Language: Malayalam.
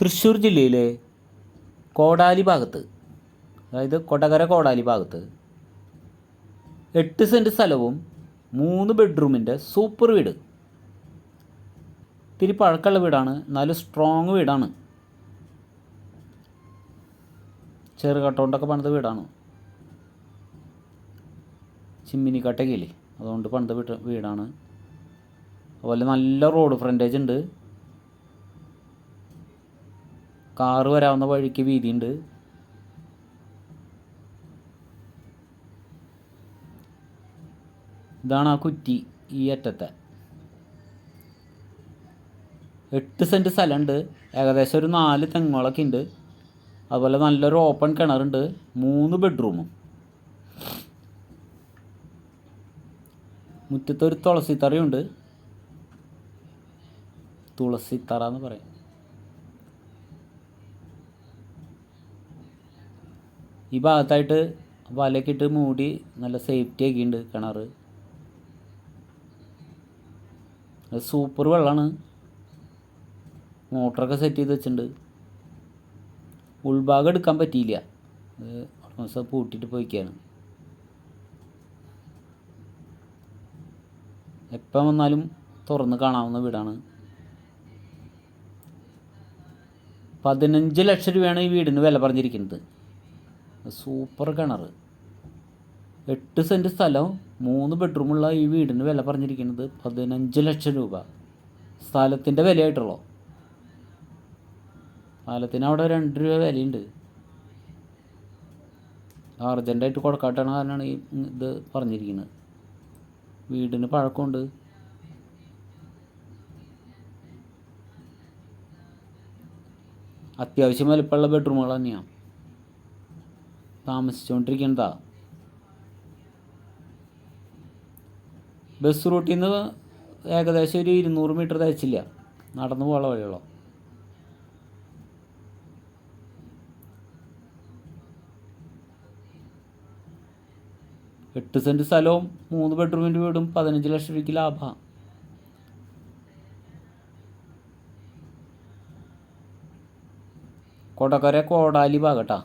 തൃശ്ശൂർ ജില്ലയിലെ കോടാലി ഭാഗത്ത് അതായത് കൊടകര കോടാലി ഭാഗത്ത് എട്ട് സെന്റ് സ്ഥലവും മൂന്ന് ബെഡ്റൂമിന്റെ സൂപ്പർ വീട്. ഇത്തിരി പഴക്കമുള്ള വീടാണ് എന്നാലും സ്ട്രോങ് വീടാണ്. ചെറുകട്ടോണ്ടൊക്കെ പണിത വീടാണ്. ചിമ്മിനി കട്ടയ്ക്കില്ലേ അതുകൊണ്ട് പണിത വീട് വീടാണ്. അതുപോലെ നല്ല റോഡ് ഫ്രണ്ടേജ് ഉണ്ട്. കാറ് വരാവുന്ന വഴിക്ക് വീതിയുണ്ട്. ഇതാണ് ആ കുറ്റി ഈ അറ്റത്തെ. എട്ട് സെന്റ് സ്ഥലമുണ്ട്. ഏകദേശം ഒരു നാല് തെങ്ങുകളൊക്കെ ഉണ്ട്. അതുപോലെ നല്ലൊരു ഓപ്പൺ കിണറുണ്ട്. മൂന്ന് ബെഡ്റൂമും മുറ്റത്തൊരു തുളസിത്തറയുണ്ട്. തുളസിത്തറ എന്ന് പറയും. ഈ ഭാഗത്തായിട്ട് വലയൊക്കെ ഇട്ട് മൂടി നല്ല സേഫ്റ്റി ഒക്കെ ഉണ്ട് കിണർ സൂപ്പർ വെള്ളമാണ് മോട്ടറൊക്കെ സെറ്റ് ചെയ്ത് വെച്ചിട്ടുണ്ട്. ഉൾഭാഗം എടുക്കാൻ പറ്റിയില്ല. ഉടമസ്ഥ പൂട്ടിയിട്ട് പോയിക്കാണ്. എപ്പം വന്നാലും തുറന്ന് കാണാവുന്ന വീടാണ്. പതിനഞ്ച് ലക്ഷം രൂപയാണ് ഈ വീടിന് വില പറഞ്ഞിരിക്കുന്നത്. സൂപ്പർ കിണർ. എട്ട് സെന്റ് സ്ഥലം മൂന്ന് ബെഡ്റൂമുള്ള ഈ വീടിന് വില പറഞ്ഞിരിക്കുന്നത് പതിനഞ്ച് ലക്ഷം രൂപ. സ്ഥലത്തിന്റെ വിലയായിട്ടുള്ളൂ? സ്ഥലത്തിന് അവിടെ രണ്ട് രൂപ വിലയുണ്ട്. അർജന്റായിട്ട് കൊടുക്കാട്ടാണ് കാരണമാണ് ഈ ഇത് പറഞ്ഞിരിക്കുന്നത്. വീടിന് പഴക്കമുണ്ട്. അത്യാവശ്യം വലിപ്പമുള്ള ബെഡ്റൂമുകൾ തന്നെയാണ് താമസിച്ചുകൊണ്ടിരിക്കുന്നതാ ബസ് റൂട്ടിൽ നിന്ന് ഏകദേശം ഒരു ഇരുന്നൂറ് മീറ്റർ തയ്ച്ചില്ല നടന്നു പോകാനുള്ള വഴിയുള്ളൂ. എട്ട് സെന്റ് സ്ഥലവും മൂന്ന് ബെഡ്റൂമിന്റെ വീടും പതിനഞ്ച് ലക്ഷം രൂപയ്ക്ക് ലാഭമാണ് കൊടക്കര കോടാലി ഭാഗട്ടാ